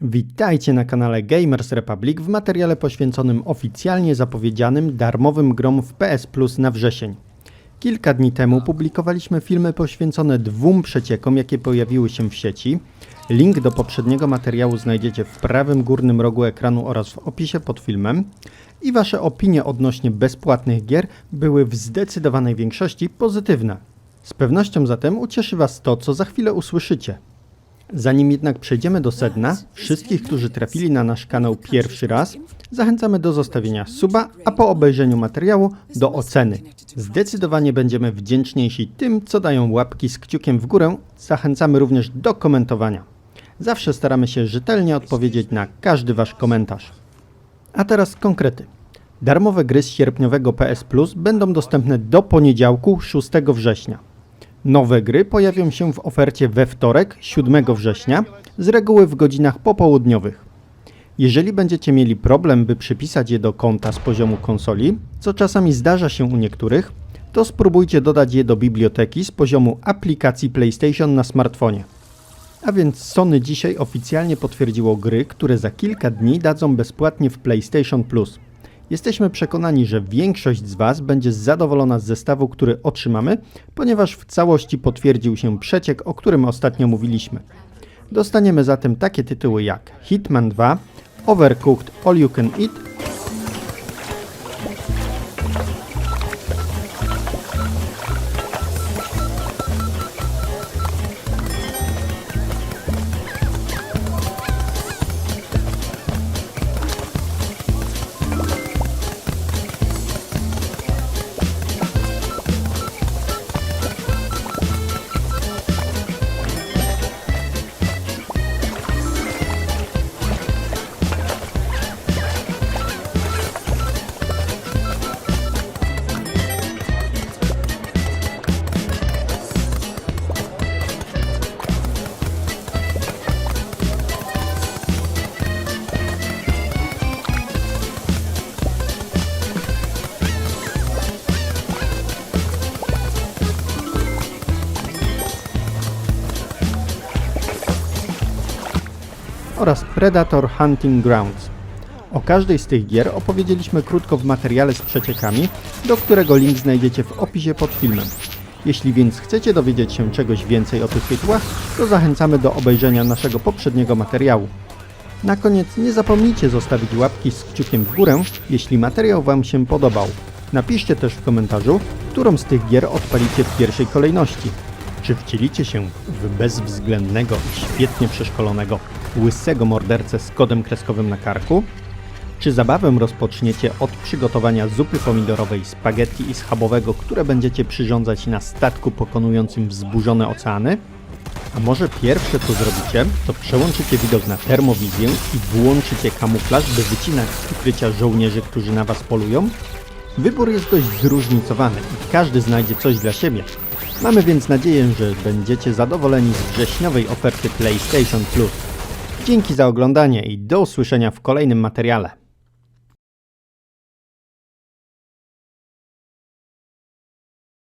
Witajcie na kanale Gamers Republic w materiale poświęconym oficjalnie zapowiedzianym darmowym grom w PS Plus na wrzesień. Kilka dni temu publikowaliśmy filmy poświęcone dwóm przeciekom, jakie pojawiły się w sieci. Link do poprzedniego materiału znajdziecie w prawym górnym rogu ekranu oraz w opisie pod filmem. I wasze opinie odnośnie bezpłatnych gier były w zdecydowanej większości pozytywne. Z pewnością zatem ucieszy was to, co za chwilę usłyszycie. Zanim jednak przejdziemy do sedna, wszystkich, którzy trafili na nasz kanał pierwszy raz, zachęcamy do zostawienia suba, a po obejrzeniu materiału do oceny. Zdecydowanie będziemy wdzięczniejsi tym, co dają łapki z kciukiem w górę. Zachęcamy również do komentowania. Zawsze staramy się rzetelnie odpowiedzieć na każdy Wasz komentarz. A teraz konkrety. Darmowe gry z sierpniowego PS Plus będą dostępne do poniedziałku 6 września. Nowe gry pojawią się w ofercie we wtorek 7 września, z reguły w godzinach popołudniowych. Jeżeli będziecie mieli problem, by przypisać je do konta z poziomu konsoli, co czasami zdarza się u niektórych, to spróbujcie dodać je do biblioteki z poziomu aplikacji PlayStation na smartfonie. A więc Sony dzisiaj oficjalnie potwierdziło gry, które za kilka dni dadzą bezpłatnie w PlayStation Plus. Jesteśmy przekonani, że większość z Was będzie zadowolona z zestawu, który otrzymamy, ponieważ w całości potwierdził się przeciek, o którym ostatnio mówiliśmy. Dostaniemy zatem takie tytuły jak Hitman 2, Overcooked All You Can Eat, oraz Predator Hunting Grounds. O każdej z tych gier opowiedzieliśmy krótko w materiale z przeciekami, do którego link znajdziecie w opisie pod filmem. Jeśli więc chcecie dowiedzieć się czegoś więcej o tych tytułach, to zachęcamy do obejrzenia naszego poprzedniego materiału. Na koniec nie zapomnijcie zostawić łapki z kciukiem w górę, jeśli materiał Wam się podobał. Napiszcie też w komentarzu, którą z tych gier odpalicie w pierwszej kolejności. Czy wcielicie się w bezwzględnego i świetnie przeszkolonego, łysego mordercę z kodem kreskowym na karku? Czy zabawę rozpoczniecie od przygotowania zupy pomidorowej, spaghetti i schabowego, które będziecie przyrządzać na statku pokonującym wzburzone oceany? A może pierwsze co zrobicie, to przełączycie widok na termowizję i włączycie kamuflaż, by wycinać z ukrycia żołnierzy, którzy na was polują? Wybór jest dość zróżnicowany i każdy znajdzie coś dla siebie. Mamy więc nadzieję, że będziecie zadowoleni z wrześniowej oferty PlayStation Plus. Dzięki za oglądanie i do usłyszenia w kolejnym materiale.